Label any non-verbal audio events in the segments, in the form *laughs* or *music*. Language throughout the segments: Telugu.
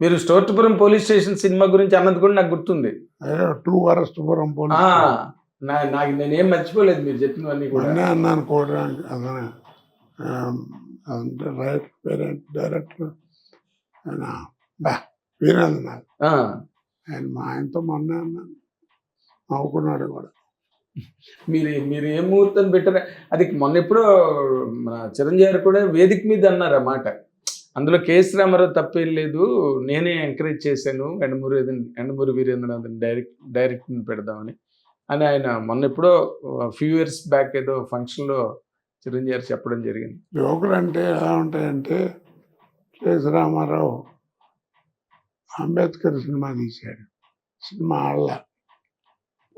మీరు స్టోర్టుపురం పోలీస్ స్టేషన్ సినిమా గురించి అన్నది కూడా నాకు గుర్తుంది. టూ వరస్టుపురం పోలీస్ నాకు నేనేం మర్చిపోలేదు మీరు చెప్పినవన్నీ కూడా. అన్నాను కూడా రైట్ పేరెంట్ డైరెక్టర్ ఆ, ఆయన మా ఆయనతో మొన్నే అన్నాను. నవ్వుకున్నాడు కూడా. మీరు మీరు ఏ ముహూర్తం పెట్టారా అది మొన్న ఎప్పుడో మన చిరంజీవి గారు కూడా వేదిక మీద అన్నారు ఆ మాట. అందులో కేఎస్ రామారావు తప్పేం లేదు. నేనే ఎంకరేజ్ చేశాను. ఎండమూరి ఎండమూరి వీరేంద్రనాథ్ డైరెక్ట్ డైరెక్ట్ పెడదామని. అని ఆయన మొన్న ఎప్పుడో ఫ్యూ ఇయర్స్ బ్యాక్ ఏదో ఫంక్షన్లో చిరంజీవి గారు చెప్పడం జరిగింది. జోకులు అంటే ఎలా ఉంటాయంటే కేఎస్ రామారావు అంబేద్కర్ సినిమా తీశాడు. సినిమా ఆడలా.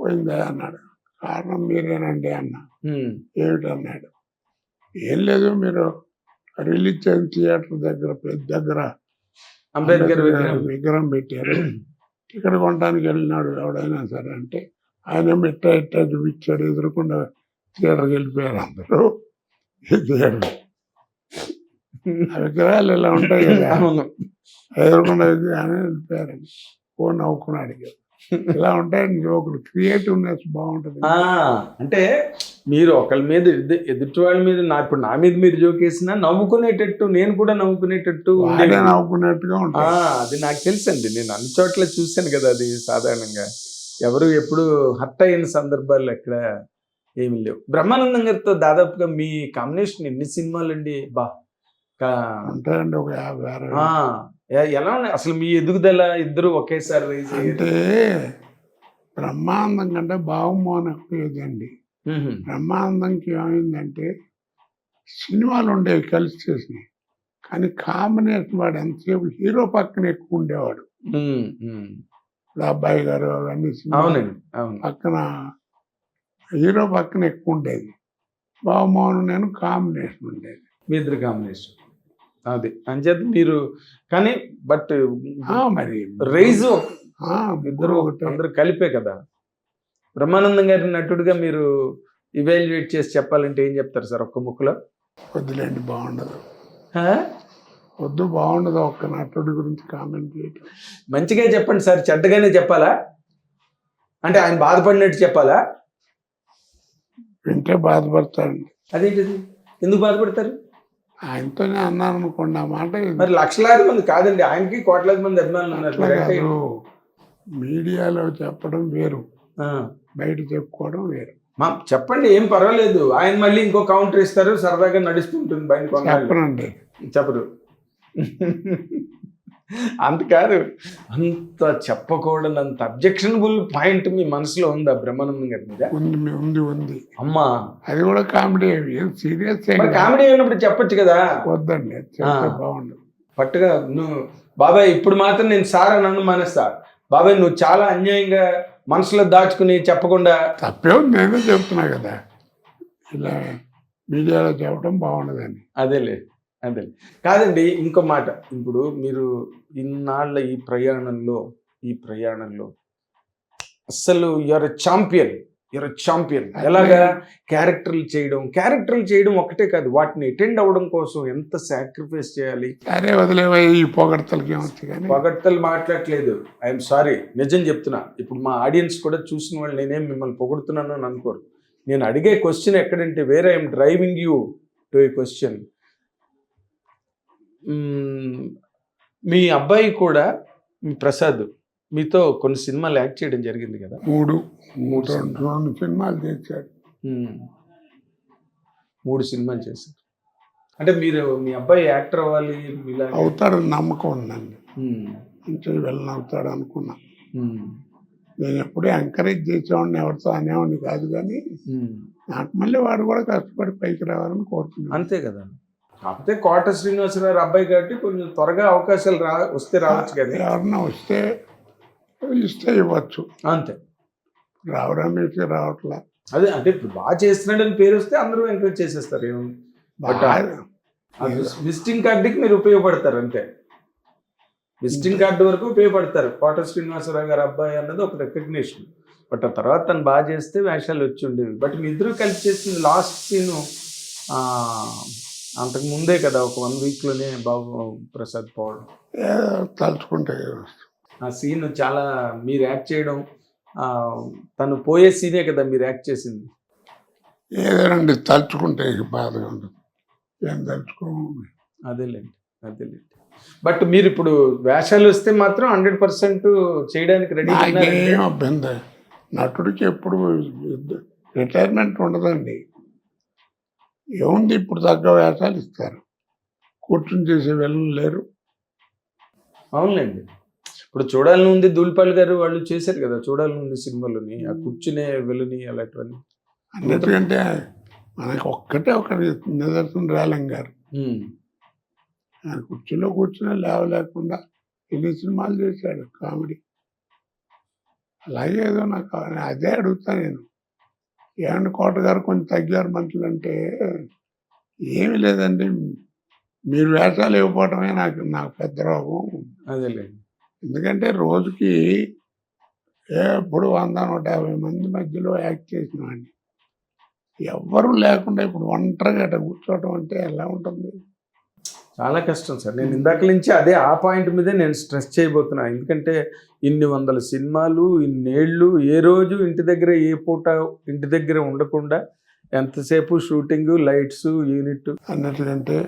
పోయిందా అన్నాడు. కారణం మీరేనండి అన్న. ఏమిటన్నాడు. ఏం లేదు మీరు రిలీజ్ చేసిన థియేటర్ దగ్గర దగ్గర అంబేద్కర్ విగ్రహం. పెట్టారు. ఇక్కడ కొనడానికి వెళ్ళినాడు ఎవడైనా సరే అంటే ఆయన ఇట్ట ఇట్ట చూపించాడు. ఎదురుకుండా థియేటర్కి వెళ్ళిపోయారు అందరూ. ఈ థియేటర్. విగ్రహాలు ఇలా ఉంటాయి కదా. ఎదురుకుండా విగ్రహాన్ని వెళ్ళిపోయారు. ఓ నవ్వుకున్నాడు. ఇలా ఉంటాయండి జోకులు క్రియేటివ్నెస్ బాగుంటుంది. అంటే మీరు ఒకళ్ళ మీద ఎదు- ఎదుటి వాళ్ళ మీద నా ఇప్పుడు నా మీద మీరు జోకేసినా నవ్వుకునేటట్టు నేను కూడా నవ్వుకునేటట్టు ఉంటాయి అది నాకు తెలుసండి. నేను అన్ని చోట్ల చూశాను కదా అది సాధారణంగా. ఎవరు ఎప్పుడు హర్ట్ అయిన సందర్భాలు ఎక్కడ ఏమీ లేవు. బ్రహ్మానందం గారితో దాదాపుగా మీ కాంబినేషన్ ఎన్ని సినిమాలు అండి బా ఉంటాయండి ఒక యాభై ఎలా ఉన్నాయి? అసలు మీ ఎదుగుదల ఇద్దరు ఒకేసారి అంటే బ్రహ్మానందం కంటే బాగుమోహన్ ఎక్కువ మ్మ్. బ్రహ్మానందంకి ఏమైందంటే సినిమాలు ఉండేవి కలిసి చేసినాయి కానీ కాంబినేషన్ వాడు ఎంతసేపు హీరో పక్కన ఎక్కువ ఉండేవాడు. ఇప్పుడు అబ్బాయి గారు అవన్నీ పక్కన హీరో పక్కన ఎక్కువ ఉండేది. బాగుమోహన్ నేను కాంబినేషన్ ఉండేది. మీ ఇద్దరు కాంబినేషన్. అది అంచేత మీరు కానీ బట్ మరి రైజ్ ఇద్దరు ఒకటే. అందరూ కలిపే కదా. బ్రహ్మానందం గారి నటుడిగా మీరు ఇవాల్యుయేట్ చేసి చెప్పాలంటే ఏం చెప్తారు సార్ ఒక్క ముక్కులో? వద్దులేండి బాగుండదు? వద్దు బాగుండదు ఒక్క నటుడి గురించి కామెంట్ చేయటం. మంచిగా చెప్పండి సార్ చెడ్డగానే చెప్పాలా? అంటే ఆయన బాధపడినట్టు చెప్పాలా? వింటే బాధపడతాడండి అదేంటిది? ఎందుకు బాధపడతారు? ఆయనతోనే అన్నాను అనుకోండి ఆ మాట మరి లక్షలాది మంది కాదండి ఆయనకి కోట్లాది మంది అభిమానులు ఉన్నారు. మీడియాలో చెప్పడం వేరు. బయట చెప్పుకోవడం వేరు. మా చెప్పండి ఏం పర్వాలేదు. ఆయన మళ్ళీ ఇంకో కౌంటర్ ఇస్తారు సరదాగా నడుస్తుంటుంది బయట చెప్పనండి. చెప్పరు *laughs* అంత కాదు. అంత చెప్పకూడనంత అబ్జెక్షనబుల్ పాయింట్ మీ మనసులో ఉందా? బ్రహ్మానందం గారి మీద? ఉంది ఉంది ఉంది. అమ్మా. అది కూడా కామెడీ. సీరియస్ కామెడీ అయినప్పుడు చెప్పొచ్చు కదా? వద్దండి. బాగుండదు. పట్టుగా నువ్వు బాబాయ్ ఇప్పుడు మాత్రం నేను సార్ అని అన్ను మానేస్తా. బాబాయ్ నువ్వు చాలా అన్యాయంగా మనసులో దాచుకుని చెప్పకుండా తప్పే ఉంది నేనే చెప్తున్నా కదా. ఇలా మీడియాలో చెప్పడం బాగుండదండి అదేలే అదే కాదండి ఇంకో మాట. ఇప్పుడు మీరు ఇన్నాళ్ళ ఈ ప్రయాణంలో ఈ ప్రయాణంలో అసలు యువర్ ఛాంపియన్ యువర్ ఛాంపియన్ ఎలాగా? క్యారెక్టర్లు చేయడం. క్యారెక్టర్లు చేయడం ఒకటే కాదు. వాటిని అటెండ్ అవ్వడం కోసం ఎంత సాక్రిఫైస్ చేయాలి? సరే వదిలేవా ఈ పొగడతలకి పొగడ్తలు మాట్లాడట్లేదు. ఐఎమ్ సారీ నిజం చెప్తున్నా. ఇప్పుడు మా ఆడియన్స్ కూడా చూసిన వాళ్ళు నేనేం మిమ్మల్ని పొగుడుతున్నాను అని అనుకోరు. నేను అడిగే క్వశ్చన్ ఎక్కడంటే వేరే I'm driving you to a question మీ అబ్బాయి కూడా మీ ప్రసాద్ మీతో కొన్ని సినిమాలు యాక్ట్ చేయడం జరిగింది కదా మూడు మూడు రెండు సినిమాలు చేశాడు. మూడు సినిమాలు చేశారు అంటే మీరు మీ అబ్బాయి యాక్టర్ అవ్వాలి అవుతాడని నమ్మకం ఉందండి మ్మ్. మంచిగా వెళ్ళనవుతాడు అనుకున్నా. నేను ఎప్పుడూ ఎంకరేజ్ చేసేవాడిని ఎవరితో అనేవాడిని కాదు కానీ. నాకు మళ్ళీ వాడు కూడా కష్టపడి పైకి రావాలని కోరుతున్నాను అంతే కదా కాకపోతే కోట శ్రీనివాసరావు అబ్బాయి కాబట్టి కొంచెం త్వరగా అవకాశాలు రా వస్తే రావచ్చు కానీ ఎవరన్నా వస్తే ఇస్తే ఇవ్వచ్చు అంతే. రావు రమేష్ రావట్లా. అదే అంటే ఇప్పుడు బాగా చేస్తున్నాడని పేరు వస్తే అందరూ ఎంకరేజ్ చేసేస్తారు ఏముంది బట్ విజిటింగ్ కార్డుకి మీరు ఉపయోగపడతారు అంతే. విజిటింగ్ కార్డు వరకు ఉపయోగపడతారు. కోట శ్రీనివాసరావు గారి అబ్బాయి అన్నది ఒక రికగ్నేషన్ బట్ ఆ తర్వాత తను బాగా చేస్తే వేషాలు వచ్చి ఉండేవి. బట్ మీ ఇద్దరు కలిసి చేసిన లాస్ట్ సీను అంతకు ముందే కదా ఒక వన్ వీక్లోనే బాబు ప్రసాద్ పోవడం. తలుచుకుంటే ఆ సీన్ చాలా మీరు యాక్ట్ చేయడం తను పోయే సీనే కదా మీరు యాక్ట్ చేసింది. ఏదోనండి తలుచుకుంటే బాధగా ఉంటుంది. ఏం తలుచుకోము. అదేలేండి అదేలేండి. బట్ మీరు ఇప్పుడు వేషాలు వస్తే మాత్రం హండ్రెడ్ పర్సెంట్ చేయడానికి రెడీ అభ్యంతరం నటుడికి ఎప్పుడు రిటైర్మెంట్ ఉండదండి. ఏముంది ఇప్పుడు తగ్గ వేషాలు ఇస్తారు. కూర్చుని చేసే వెళ్ళం లేరు. అవునులేండి. ఇప్పుడు చూడాలని ఉంది దూల్పాల్ గారు వాళ్ళు చేశారు కదా చూడాలని ఉంది సినిమాలోని ఆ కూర్చునే వెలుని అలాంటివన్నీ. అన్నిటికంటే మనకి ఒక్కటే ఒక నిదర్శనం రేలం గారు. ఆయన కుర్చీలో కూర్చుని లేవలేకుండా ఎన్ని సినిమాలు చేశాడు కామెడీ. అలాగే ఏదో నాకు అదే అడుగుతా నేను. ఏమండి కోట గారు కొంచెం తగ్గారు మనుషులు అంటే ఏమీ లేదండి. మీరు వేషాలు ఇవ్వకపోవటమే నాకు నాకు పెద్ద రోగం. అదేలేండి. ఎందుకంటే రోజుకి ఎప్పుడు వంద నూట యాభై మంది మధ్యలో యాక్ట్ చేసిన వాడిని ఎవ్వరూ లేకుండా ఇప్పుడు ఒంటరిగా అట్ట కూర్చోవటం అంటే ఎలా ఉంటుంది? చాలా కష్టం సార్. నేను ఇందాక నుంచి అదే ఆ పాయింట్ మీదే నేను స్ట్రెస్ చేయబోతున్నా. ఎందుకంటే ఇన్ని వందల సినిమాలు ఇన్నేళ్ళు ఏ రోజు ఇంటి దగ్గర ఏ పూట ఇంటి దగ్గర ఉండకుండా ఎంతసేపు షూటింగ్ లైట్స్ యూనిట్ అన్నట్లంటే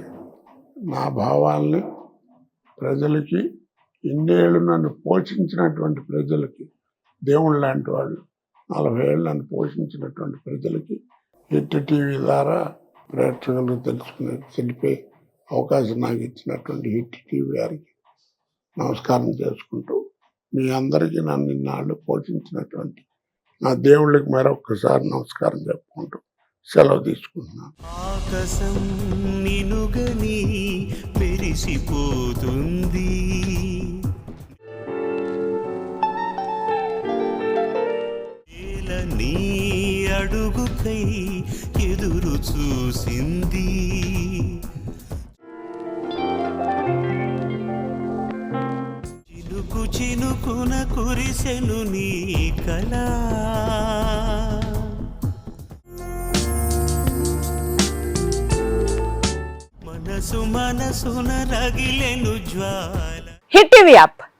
నా భావాల్ని ప్రజలకి ఇన్నేళ్ళు నన్ను పోషించినటువంటి ప్రజలకి దేవుడు లాంటి వాళ్ళు నలభై ఏళ్ళు నన్ను పోషించినటువంటి ప్రజలకి హిట్ టీవీ ద్వారా ప్రేక్షకులు తెలుసుకునే తెలిపే అవకాశం నాకు ఇచ్చినటువంటి హిట్ టీవీ గారికి నమస్కారం చేసుకుంటూ మీ అందరికీ నన్ను ఇన్నాళ్ళు పోషించినటువంటి నా దేవుళ్ళకి మరొక్కసారి నమస్కారం చెప్పుకుంటూ సెలవు తీసుకుంటున్నాను. ఆకాశం నినుగని నీ అడుగుకై ఎదురు చూసింది. చినుకు చినుకున కురిసెను నీ కళా. మనసు మనసున రగిలెను జ్వాల. Hit TV app.